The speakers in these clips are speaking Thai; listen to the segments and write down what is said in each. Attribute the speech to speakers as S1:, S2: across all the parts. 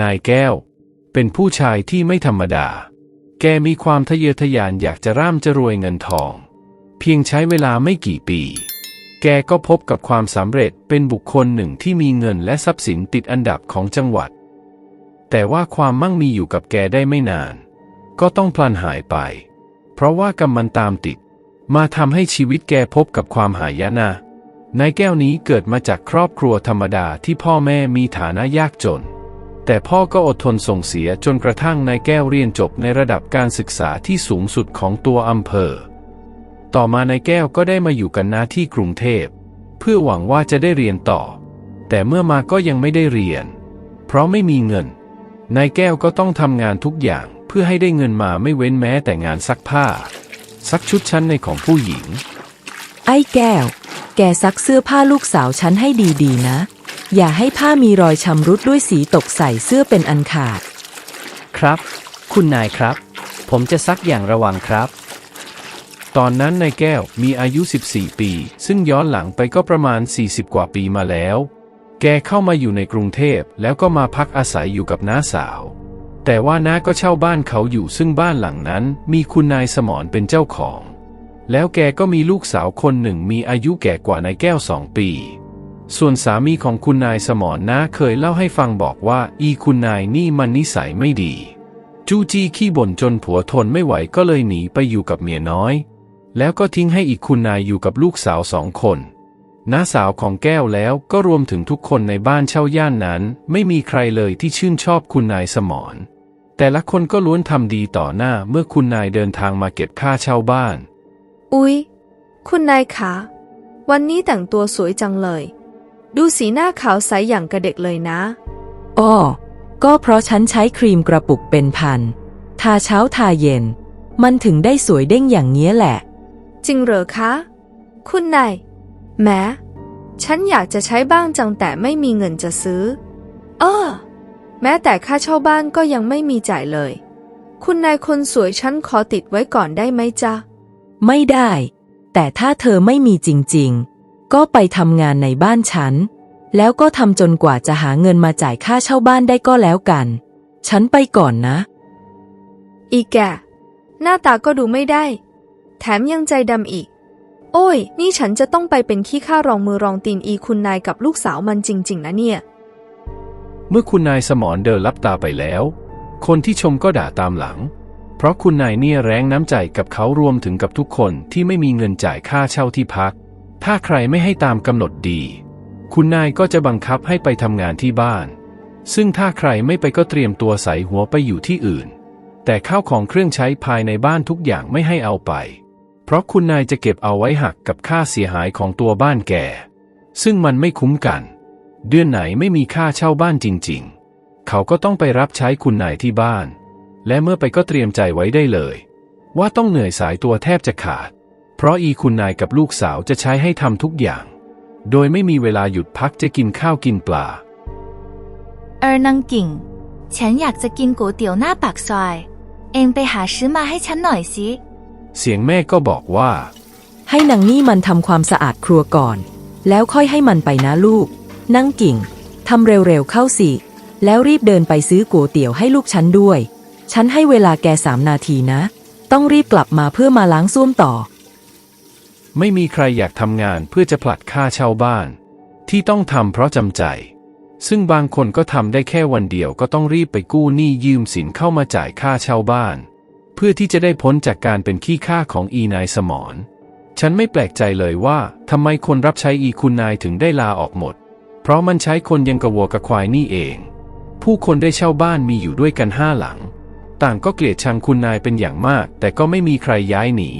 S1: นายแก้ว เป็นผู้ชายที่ไม่ธรรมดา แกมีความทะเยอทะยานอยากจะร่ำจะรวยเงินทอง เพียงใช้เวลาไม่กี่ปี แกก็พบกับความสำเร็จเป็นบุคคลหนึ่งที่มีเงินและทรัพย์สินติดอันดับของจังหวัด แต่ว่าความมั่งมีอยู่กับแกได้ไม่นาน ก็ต้องพลันหายไป เพราะว่ากรรมมันตามติด มาทำให้ชีวิตแกพบกับความหายนะนายแก้วนี้เกิดมาจากครอบครัวธรรมดาที่พ่อแม่มีฐานะยากจน แต่พ่อก็อดทนส่งเสียจนกระทั่งนายแก้วเรียนจบในระดับการศึกษาที่สูงสุดของตัวอำเภอ ต่อมานายแก้วก็ได้มาอยู่กันนาที่กรุงเทพ เพื่อหวังว่าจะได้เรียนต่อ แต่เมื่อมาก็ยังไม่ได้เรียน เพราะไม่มีเงิน นายแก้วก็ต้องทำงานทุกอย่างเพื่อให้ได้เงินมาไม่เว้นแม้แต่งานซักผ้า ซักชุดชั้นในของผู้หญิง
S2: ไอ้แก้ว แกซักเสื้อผ้าลูกสาวฉันให้ดีๆนะ อย่าให้ผ้ามีรอยชำรุดด้วยสีตกใส่เสื้อเป็นอันขาด
S3: ครับ คุณนายครับ ผมจะซักอย่างระวังครับ
S1: ตอนนั้นนายแก้วมีอายุ 14 ปี ซึ่งย้อนหลังไปก็ประมาณ 40 กว่าปีมาแล้ว แกเข้ามาอยู่ในกรุงเทพแล้วก็มาพักอาศัยอยู่กับน้าสาว แต่ว่าน้าก็เช่าบ้านเขาอยู่ซึ่งบ้านหลังนั้น มีคุณนายสมรเป็นเจ้าของ แล้วแกก็มีลูกสาวคนหนึ่งมีอายุแก่กว่านายแก้วสองปี ส่วนสามีของคุณนายสมรน้าเคยเล่าให้ฟังบอกว่า อีคุณนายนี่มันนิสัยไม่ดี จูจี้ขี้บ่นจนผัวทนไม่ไหวก็เลยหนีไปอยู่กับเมียน้อย แล้วก็ทิ้งให้อีกคุณนายอยู่กับลูกสาวสองคนน้าสาวของแก้วแล้วก็รวมถึงทุกคนในบ้านเช่าย่านนั้น ไม่มีใครเลยที่ชื่นชอบคุณนายสมรแต่ละคนก็ล้วนทำดีต่อหน้าเมื่อคุณนายเดินทางมาเก็บค่าเช่าบ้าน
S4: อุ๊ย คุณนายคะ วันนี้แต่งตัวสวยจังเลย ดูสีหน้าขาวใสอย่างกระเด็กเลยนะ
S2: อ้อ ก็เพราะฉันใช้ครีมกระปุกเป็นพัน ทาเช้าทาเย็น มันถึงได้สวยเด้งอย่างเงี้ยแหละ
S4: จริงเหรอคะ คุณนายแหม้ฉันอยากจะใช้บ้างจังแต่ไม่มีเงินจะซื้อ เออ แม้แต่ค่าเช่าบ้านก็ยังไม่มีจ่ายเลย คุณนายคนสวยฉันขอติดไว้ก่อนได้ไหมจ๊ะ
S2: ไม่ได้ แต่ถ้าเธอไม่มีจริง ๆ ก็ไปทำงานในบ้านฉัน แล้วก็ทำจนกว่าจะหาเงินมาจ่ายค่าเช่าบ้านได้ก็แล้วกัน ฉันไปก่อนนะ
S4: อีแกหน้าตาก็ดูไม่ได้ แถมยังใจดำอีก โอ้ย นี่ฉันจะต้องไปเป็นขี้ข้ารองมือรองตีนอีคุณนายกับลูกสาวมันจริง ๆ นะเนี่ย
S1: เมื่อคุณนายสมรเดินลับตาไปแล้ว คนที่ชมก็ด่าตามหลัง เพราะคุณนายเนี่ยแรงน้ำใจกับเขารวมถึงกับทุกคนที่ไม่มีเงินจ่ายค่าเช่าที่พัก ถ้าใครไม่ให้ตามกำหนดดี คุณนายก็จะบังคับให้ไปทำงานที่บ้าน ซึ่งถ้าใครไม่ไปก็เตรียมตัวใส่หัวไปอยู่ที่อื่น แต่ข้าวของเครื่องใช้ภายในบ้านทุกอย่างไม่ให้เอาไป เพราะคุณนายจะเก็บเอาไว้หักกับค่าเสียหายของตัวบ้านแก่ ซึ่งมันไม่คุ้มกัน เดือนไหนไม่มีค่าเช่าบ้านจริง ๆ เขาก็ต้องไปรับใช้คุณนายที่บ้าน และเมื่อไปก็เตรียมใจไว้ได้เลย ว่าต้องเหนื่อยสายตัวแทบจะขาด เพราะอีคุณนายกับลูกสาวจะใช้ให้ทำทุกอย่าง โดยไม่มีเวลาหยุดพักจะกินข้าวกินปลา
S5: เออนังกิ่ง ฉันอยากจะกินก๋วยเตี๋ยวหน้าปากซอย เองไปหาซื้อมาให้ฉันหน่อยสิ
S1: เสียงแม่ก็บอกว่า
S2: ให้นางนี่มันทำความสะอาดครัวก่อน แล้วค่อยให้มันไปนะลูก นั่งกิ่งทำเร็วๆเข้าสิ แล้วรีบเดินไปซื้อก๋วยเตี๋ยวให้ลูกฉันด้วย ฉันให้เวลาแกสามนาทีนะ ต้องรีบกลับมาเพื่อมาล้างส้วมต่อ
S1: ไม่มีใครอยากทำงานเพื่อจะผลัดค่าเช่าบ้าน ที่ต้องทำเพราะจำใจ ซึ่งบางคนก็ทำได้แค่วันเดียวก็ต้องรีบไปกู้หนี้ยืมสินเข้ามาจ่ายค่าเช่าบ้าน เพื่อที่จะได้พ้นจากการเป็นขี้ข้าของอีนายสมรฉันไม่แปลกใจเลยว่าทำไมคนรับใช้อีคุณนายถึงได้ลาออกหมด เพราะมันใช้คนยังกระวัวกระควายนี่เอง ผู้คนได้เช่าบ้านมีอยู่ด้วยกันห้าหลัง ต่างก็เกลียดชังคุณนายเป็นอย่างมาก แต่ก็ไม่มีใครย้ายหนี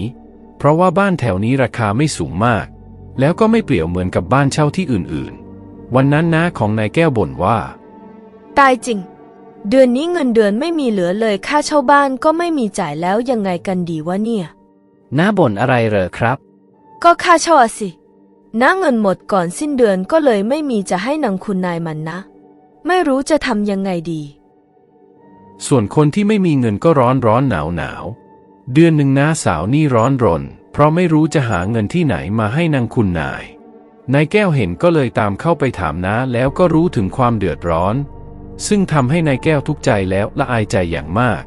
S1: เพราะว่าบ้านแถวนี้ราคาไม่สูงมาก แล้วก็ไม่เปลี่ยวเหมือนกับบ้านเช่าที่อื่นๆ วันนั้นน้าของนายแก้วบ่นว่า
S4: ตายจริง เดือนนี้เงินเดือนไม่มีเหลือเลยค่าเช่าบ้านก็ไม่มีจ่ายแล้วยังไงกันดีวะเนี่ย
S3: น้าบ่นอะไรเหรอครับ
S4: ก็ค่าเช่าอะสิน้าเงินหมดก่อนสิ้นเดือนก็เลยไม่มีจะให้นางคุณนายมันนะ ไม่รู้จะทำยังไงดี
S1: ส่วนคนที่ไม่มีเงินก็ร้อนร้อนหนาวหนาว เดือนหนึ่งน้าสาวนี่ร้อนรน เพราะไม่รู้จะหาเงินที่ไหนมาให้นางคุณนาย นายแก้วเห็นก็เลยตามเข้าไปถามน้าแล้วก็รู้ถึงความเดือดร้อน ซึ่งทำให้นายแก้วทุกใจแล้วละอายใจอย่างมาก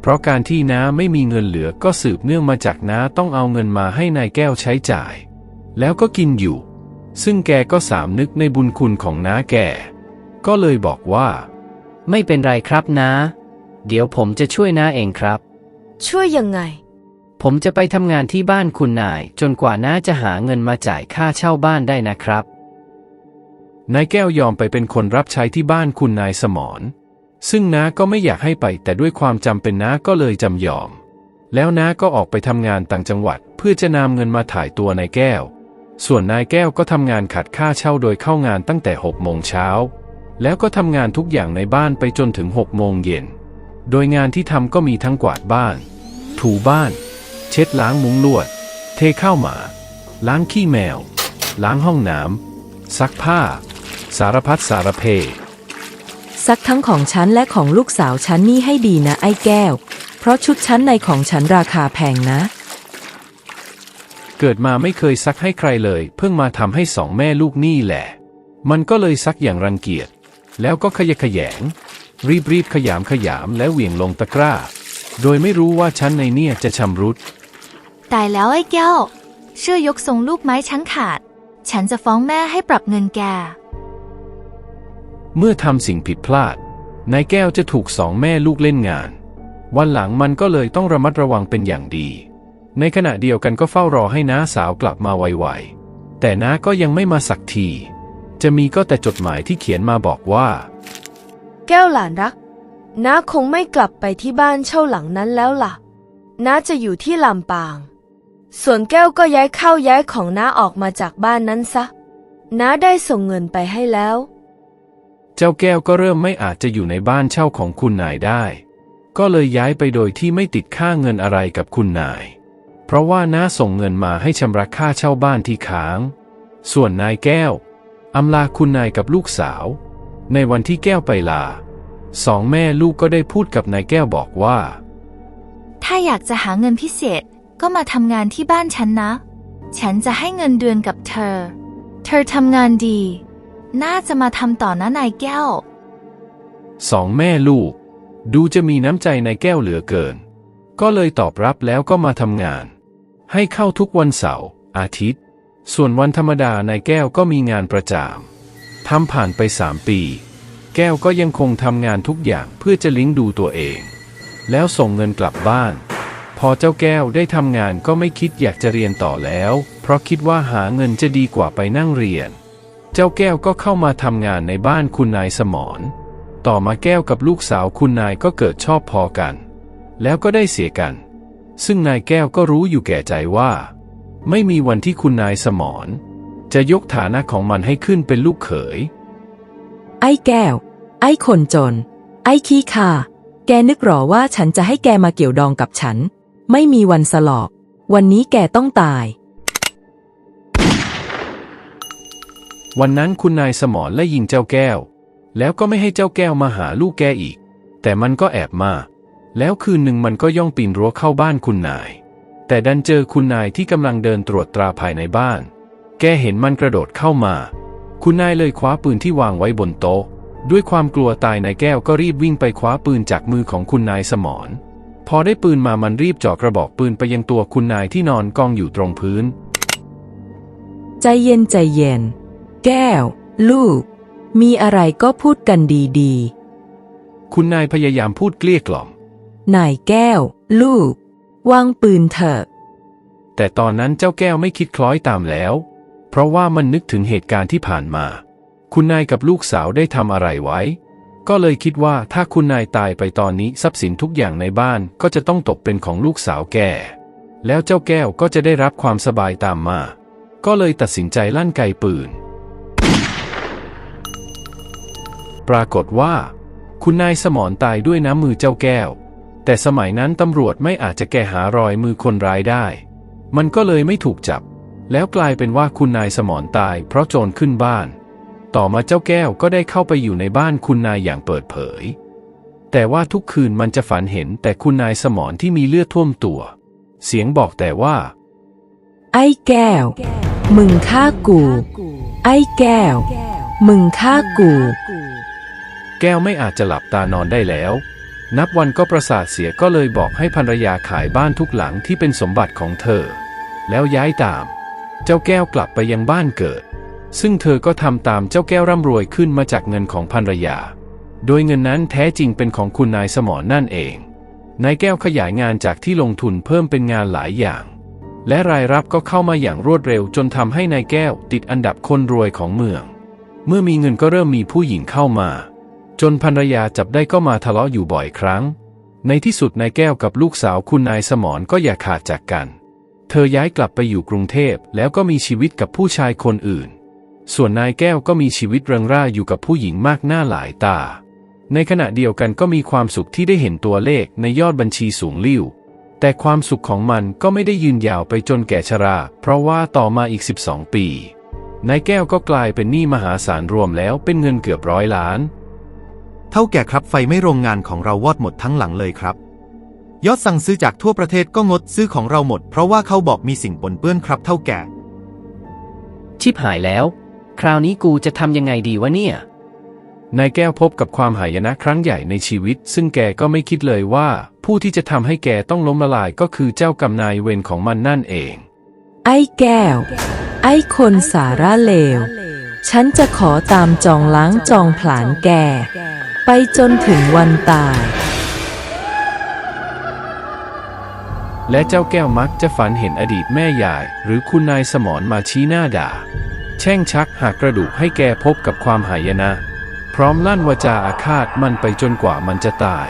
S1: เพราะการที่น้าไม่มีเงินเหลือก็สืบเนื่องมาจากน้าต้องเอาเงินมาให้นายแก้วใช้จ่าย แล้วก็กินอยู่ ซึ่งแกก็สามนึกในบุญคุณของน้าแก ก็เลยบอกว่า
S3: ไม่เป็นไรครับนะ เดี๋ยวผมจะช่วยน้าเองครับ
S4: ช่วยยังไง
S3: ผมจะไปทำงานที่บ้านคุณนาย จนกว่าน้าจะหาเงินมาจ่ายค่าเช่าบ้านได้นะครับ
S1: นายแก้วยอมไปเป็นคนรับใช้ที่บ้านคุณนายสมรซึ่งน้าก็ไม่อยากให้ไป แต่ด้วยความจำเป็นน้าก็เลยจำยอม แล้วน้าก็ออกไปทำงานต่างจังหวัด เพื่อจะนำเงินมาถ่ายตัวนายแก้ว ส่วนนายแก้วก็ทำงานขัดค่าเช่าโดยเข้างานตั้งแต่6โมงเช้าแล้วก็ทำงานทุกอย่างในบ้านไปจนถึง6โมงเย็น โดยงานที่ทำก็มีทั้งกวาดบ้าน ถูบ้าน เช็ดล้างมุ้งลวด เทข้าวหมา ล้างขี้แมว ล้างห้องน้ำซักผ้า สารพัดสารเพ
S2: ซักทั้งของฉันและของลูกสาวฉันนี่ให้ดีนะไอ้แก้ว เพราะชุดชั้นในของฉันราคาแพงนะ
S1: เกิดมาไม่เคยซักให้ใครเลย เพิ่งมาทำให้สองแม่ลูกนี่แหละ มันก็เลยซักอย่างรังเกียจแล้วก็ขยะแขยง รีบรีบขยามขยามแล้วเหวี่ยงลงตะกร้า โดยไม่รู้ว่าชั้นในเนี่ยจะชำรุด
S5: ตายแล้วไอ้แก้ว เชื่อยกทรงลูกไม้ชั้นขาด ฉันจะฟ้องแม่ให้ปรับเงินแก
S1: เมื่อทำสิ่งผิดพลาด นายแก้วจะถูกสองแม่ลูกเล่นงาน วันหลังมันก็เลยต้องระมัดระวังเป็นอย่างดี ในขณะเดียวกันก็เฝ้ารอให้น้าสาวกลับมาไวๆ แต่น้าก็ยังไม่มาสักที จะมีก็แต่จดหมายที่เขียนมาบอกว่า
S4: แก้วหลานรัก น้าคงไม่กลับไปที่บ้านเช่าหลังนั้นแล้วล่ะ น้าจะอยู่ที่ลำปาง ส่วนแก้วก็ย้ายเข้าย้ายของน้าออกมาจากบ้านนั้นซะ น้าได้ส่งเงินไปให้แล้ว
S1: เจ้าแก้วก็เริ่มไม่อาจจะอยู่ในบ้านเช่าของคุณนายได้ ก็เลยย้ายไปโดยที่ไม่ติดค่าเงินอะไรกับคุณนาย เพราะว่าน้าส่งเงินมาให้ชำระค่าเช่าบ้านที่ค้าง ส่วนนายแก้วอำลาคุณนายกับลูกสาว ในวันที่แก้วไปลา สองแม่ลูกก็ได้พูดกับนายแก้วบอกว่า
S5: ถ้าอยากจะหาเงินพิเศษก็มาทำงานที่บ้านฉันนะ ฉันจะให้เงินเดือนกับเธอ เธอทำงานดี น่าจะมาทำต่อนะนายแก้ว
S1: สองแม่ลูก ดูจะมีน้ำใจในแก้วเหลือเกิน ก็เลยตอบรับแล้วก็มาทำงาน ให้เข้าทุกวันเสาร์อาทิตย์ ส่วนวันธรรมดานายแก้วก็มีงานประจำ ทำผ่านไปสามปี แก้วก็ยังคงทำงานทุกอย่างเพื่อจะลิงดูตัวเอง แล้วส่งเงินกลับบ้าน พอเจ้าแก้วได้ทำงานก็ไม่คิดอยากจะเรียนต่อแล้ว เพราะคิดว่าหาเงินจะดีกว่าไปนั่งเรียน เจ้าแก้วก็เข้ามาทำงานในบ้านคุณนายสมรต่อมาแก้วกับลูกสาวคุณนายก็เกิดชอบพอกัน แล้วก็ได้เสียกัน ซึ่งนายแก้วก็รู้อยู่แก่ใจว่า ไม่มีวันที่คุณนายสมร จะยกฐานะของมันให้ขึ้นเป็นลูกเขย
S2: ไอ้แก้ว ไอ้คนจน ไอ้ขี้ข่าแกนึกหรอว่าฉันจะให้แกมาเกี่ยวดองกับฉัน ไม่มีวันสลอก วันนี้แกต้องตาย
S1: วันนั้นคุณนายสมรไล่ยิงเจ้าแก้ว แล้วก็ไม่ให้เจ้าแก้วมาหาลูกแกอีก แต่มันก็แอบมา แล้วคืนหนึ่งมันก็ย่องปีนรั้วเข้าบ้านคุณนาย แต่ดันเจอคุณนายที่กำลังเดินตรวจตราภายในบ้าน แกเห็นมันกระโดดเข้ามา คุณนายเลยคว้าปืนที่วางไว้บนโต๊ะ ด้วยความกลัวตายนายแก้วก็รีบวิ่งไปคว้าปืนจากมือของคุณนายสมรพอได้ปืนมามันรีบจ่อกระบอกปืนไปยังตัวคุณนายที่นอนกองอยู่ตรงพื้น
S2: ใจเย็นใจเย็น แก้ว ลูก มีอะไรก็พูดกันดี
S1: คุณนายพยายามพูดเกลี้ยกล่อม
S2: ๆนายแก้ว ลูก วางปืนเถอะ
S1: แต่ตอนนั้นเจ้าแก้วไม่คิดคล้อยตามแล้ว เพราะว่ามันนึกถึงเหตุการณ์ที่ผ่านมา คุณนายกับลูกสาวได้ทำอะไรไว้ ก็เลยคิดว่าถ้าคุณนายตายไปตอนนี้ทรัพย์สินทุกอย่างในบ้านก็จะต้องตกเป็นของลูกสาวแก่ แล้วเจ้าแก้วก็จะได้รับความสบายตามมา ก็เลยตัดสินใจลั่นไกปืน ปรากฏว่า คุณนายสมรตายด้วยน้ำมือเจ้าแก้ว แต่สมัยนั้นตำรวจไม่อาจจะแก้หารอยมือคนร้ายได้ มันก็เลยไม่ถูกจับ แล้วกลายเป็นว่าคุณนายสมรตายเพราะโจรขึ้นบ้าน ต่อมาเจ้าแก้วก็ได้เข้าไปอยู่ในบ้านคุณนายอย่างเปิดเผย แต่ว่าทุกคืนมันจะฝันเห็นแต่คุณนายสมรที่มีเลือดท่วมตัว เสียงบอกแต่ว่า
S2: ไอ้แก้ว มึงฆ่ากู ไอ้แก้ว มึงฆ่ากู
S1: แก้วไม่อาจจะหลับตานอนได้แล้ว นับวันก็ประสาทเสียก็เลยบอกให้ภรรยาขายบ้านทุกหลังที่เป็นสมบัติของเธอ แล้วย้ายตาม เจ้าแก้วกลับไปยังบ้านเกิด ซึ่งเธอก็ทำตามเจ้าแก้วร่ำรวยขึ้นมาจากเงินของภรรยา โดยเงินนั้นแท้จริงเป็นของคุณนายสมรนั่นเอง นายแก้วขยายงานจากที่ลงทุนเพิ่มเป็นงานหลายอย่าง และรายรับก็เข้ามาอย่างรวดเร็วจนทำให้นายแก้วติดอันดับคนรวยของเมือง เมื่อมีเงินก็เริ่มมีผู้หญิงเข้ามา จนภรรยาจับได้ก็มาทะเลาะอยู่บ่อยครั้ง ในที่สุดนายแก้วกับลูกสาวคุณนายสมรก็อย่าขาดจากกัน เธอย้ายกลับไปอยู่กรุงเทพแล้วก็มีชีวิตกับผู้ชายคนอื่น ส่วนนายแก้วก็มีชีวิตเริงร่าอยู่กับผู้หญิงมากหน้าหลายตา ในขณะเดียวกันก็มีความสุขที่ได้เห็นตัวเลขในยอดบัญชีสูงลิ่ว แต่ความสุขของมันก็ไม่ได้ยืนยาวไปจนแก่ชรา เพราะว่าต่อมาอีก 12 ปีนายแก้วก็กลายเป็นหนี้มหาศาลรวมแล้วเป็นเงินเกือบร้อยล้าน
S6: เท่าแก่ครับไฟไม่โรงงานของเราวอดหมดทั้งหลังเลยครับ ยอดสั่งซื้อจากทั่วประเทศก็งดซื้อของเราหมด เพราะว่าเขาบอกมีสิ่งปนเปื้อนครับเท่าแก่
S3: ชิบหายแล้ว คราวนี้กูจะทำยังไงดีวะเนี่ย
S1: นายแก้วพบกับความหายนะครั้งใหญ่ในชีวิต ซึ่งแกก็ไม่คิดเลยว่า ผู้ที่จะทำให้แกต้องล้มละลายก็คือเจ้ากรรมนายเวรของมันนั่นเอง
S2: ไอ้แก้ว ไอ้คนสาระเลว ฉันจะขอตามจองล้างจองผลาญแก ไปจนถึงวันตาย
S1: และเจ้าแก้วมักจะฝันเห็นอดีตแม่ยาย หรือคุณนายสมรมาชี้หน้าด่า แช่งชักหักกระดูกให้แกพบกับความหายนะ พร้อมลั่นวาจาอาฆาตมันไปจนกว่ามันจะตาย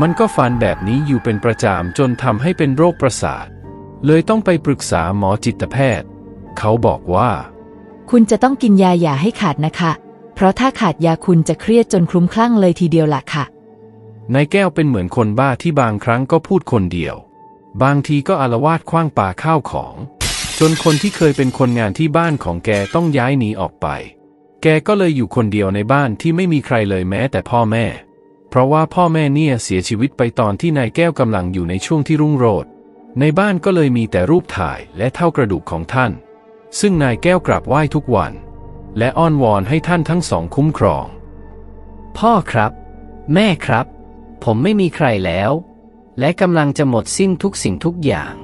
S1: มันก็ฝันแบบนี้อยู่เป็นประจำจนทำให้เป็นโรคประสาท เลยต้องไปปรึกษาหมอจิตแพทย์ เขาบอกว่า
S2: คุณจะต้องกินยาอย่าให้ขาดนะคะ เพราะถ้าขาดยาคุณจะเครียดจนคลุ้มคลั่งเลยทีเดียวล่ะค่ะ
S1: นายแก้วเป็นเหมือนคนบ้าที่บางครั้งก็พูดคนเดียว บางทีก็อารวาสคว้างป่าข้าวของ จนคนที่เคยเป็นคนงานที่บ้านของแกต้องย้ายหนีออกไป แกก็เลยอยู่คนเดียวในบ้านที่ไม่มีใครเลยแม้แต่พ่อแม่ เพราะว่าพ่อแม่เนี่ยเสียชีวิตไปตอนที่นายแก้วกำลังอยู่ในช่วงที่รุ่งโรจน์ในบ้านก็เลยมีแต่รูปถ่ายและเท่ากระดูกของท่าน ซึ่งนายแก้วกราบไหว้ทุกวัน และอ้อนวอนให้ท่านทั้งสองคุ้มครอง
S3: พ่อครับ แม่ครับ ผมไม่มีใครแล้ว และกำลังจะหมดสิ้นทุกสิ่งทุกอย่าง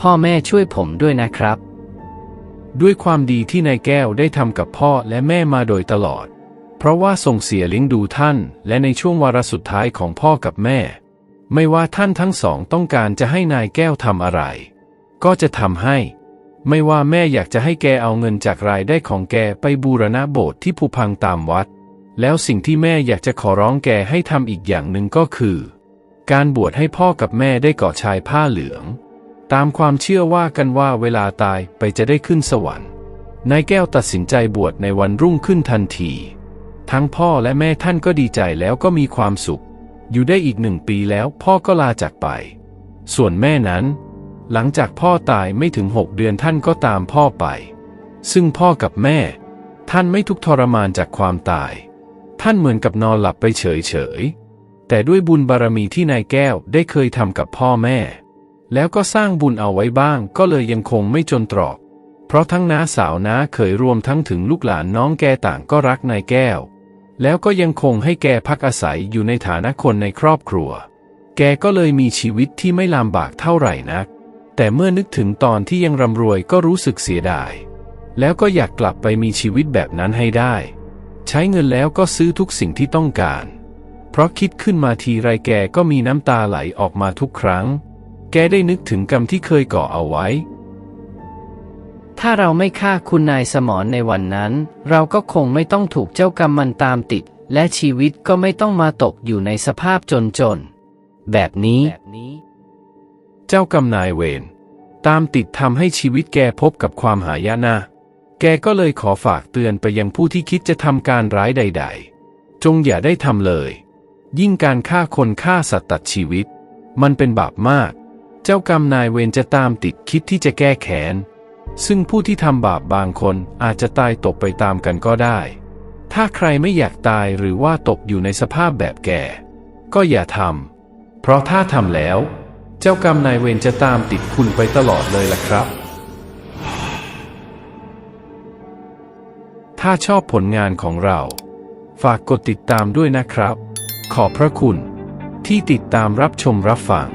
S3: พ่อแม่ช่วยผมด้วยนะครับ
S1: ด้วยความดีที่นายแก้วได้ทำกับพ่อและแม่มาโดยตลอด เพราะว่าส่งเสียเลี้ยงดูท่าน และในช่วงวาระสุดท้ายของพ่อกับแม่ ไม่ว่าท่านทั้งสองต้องการจะให้นายแก้วทำอะไร ก็จะทำให้ ไม่ว่าแม่อยากจะให้แกเอาเงินจากรายได้ของแกไปบูรณะโบสถ์ที่ผุพังตามวัด แล้วสิ่งที่แม่อยากจะขอร้องแกให้ทำอีกอย่างหนึ่งก็คือ การบวชให้พ่อกับแม่ได้เกาะชายผ้าเหลือง ตามความเชื่อว่ากันว่าเวลาตายไปจะได้ขึ้นสวรรค์นายแก้วตัดสินใจบวชในวันรุ่งขึ้นทันที ทั้งพ่อและแม่ท่านก็ดีใจแล้วก็มีความสุข อยู่ได้อีกหนึ่งปีแล้วพ่อก็ลาจากไป ส่วนแม่นั้น หลังจากพ่อตายไม่ถึงหกเดือนท่านก็ตามพ่อไป ซึ่งพ่อกับแม่ ท่านไม่ทุกข์ทรมานจากความตาย ท่านเหมือนกับนอนหลับไปเฉยๆ แต่ด้วยบุญบารมีที่นายแก้วได้เคยทำกับพ่อแม่ แล้วก็สร้างบุญเอาไว้บ้างก็เลยยังคงไม่จนตรอก เพราะทั้งน้าสาวน้าเขยรวมทั้งถึงลูกหลานน้องแกต่างก็รักนายแก้ว แล้วก็ยังคงให้แกพักอาศัยอยู่ในฐานะคนในครอบครัว แกก็เลยมีชีวิตที่ไม่ลำบากเท่าไหร่นัก แต่เมื่อนึกถึงตอนที่ยังร่ำรวยก็รู้สึกเสียดาย แล้วก็อยากกลับไปมีชีวิตแบบนั้นให้ได้ ใช้เงินแล้วก็ซื้อทุกสิ่งที่ต้องการ เพราะคิดขึ้นมาทีไรแกก็มีน้ำตาไหลออกมาทุกครั้ง แกได้นึกถึงกรรมที่เคยก่อเอาไว้
S3: ถ้าเราไม่ฆ่าคุณนายสมรในวันนั้น เราก็คงไม่ต้องถูกเจ้ากรรมมันตามติด และชีวิตก็ไม่ต้องมาตกอยู่ในสภาพจนๆแบบนี้
S1: เจ้ากรรมนายเวรตามติดทำให้ชีวิตแกพบกับความหายนะแกก็เลยขอฝากเตือนไปยังผู้ที่คิดจะทำการร้ายใด ๆ จงอย่าได้ทำเลย ยิ่งการฆ่าคนฆ่าสัตว์ตัดชีวิต มันเป็นบาปมาก เจ้ากรรมนายเวรจะตามติดคิดที่จะแก้แค้น ซึ่งผู้ที่ทำบาปบางคนอาจจะตายตกไปตามกันก็ได้ ถ้าใครไม่อยากตายหรือว่าตกอยู่ในสภาพแบบแก่ ก็อย่าทำ เพราะถ้าทำแล้ว เจ้ากรรมนายเวรจะตามติดคุณไปตลอดเลยล่ะครับ ถ้าชอบผลงานของเรา ฝากกดติดตามด้วยนะครับ ขอบพระคุณ ที่ติดตามรับชมรับฟัง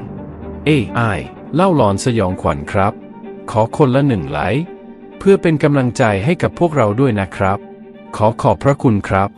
S1: AI เล่าหลอนสยองขวัญครับ ขอคนละหนึ่งไลค์เพื่อเป็นกำลังใจให้กับพวกเราด้วยนะครับ ขอขอบพระคุณครับ